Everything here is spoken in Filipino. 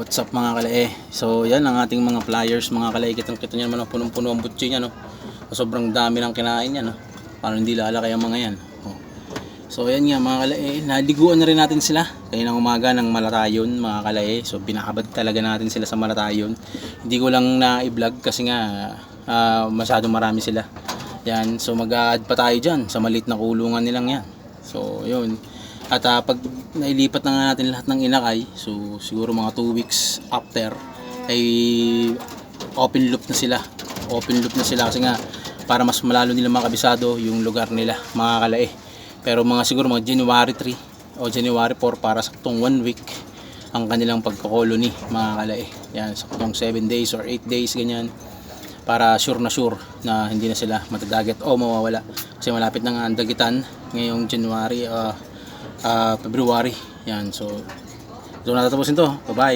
what's up mga kalae? So, yan ang ating mga flyers mga kalae. Kitang-kita nyo naman, oh, punong-puno ang butche niya, no? Sobrang dami ng kinain niya, no? Parang hindi lalaki ang mga yan. Oh. So, yan nga mga kalae. Naliguan na rin natin sila. Kaninang umaga ng Malatayon, mga kalae. So, binakabad talaga natin sila sa Malatayon. Hindi ko lang na-vlog kasi nga ah, masyadong marami sila. Yan. So, mag-add pa tayo dyan sa malit na kulungan nilang yan. So, yun. At ah, pag nailipat na nga natin lahat ng inakay, so siguro mga 2 weeks after, ay open loop na sila. Open loop na sila kasi nga para mas malalo nila makabisado yung lugar nila, mga kalae. Pero mga siguro mga January 3 o January 4 para sa tong 1 week ang kanilang pagkakolony, mga kalae. Yan, sa tong 7 days or 8 days, ganyan para sure na sure na hindi na sila matadagat o mawawala kasi malapit na nga ang dagitan ngayong January uh, uh, February. Yan so ito na tatapusin to. Bye bye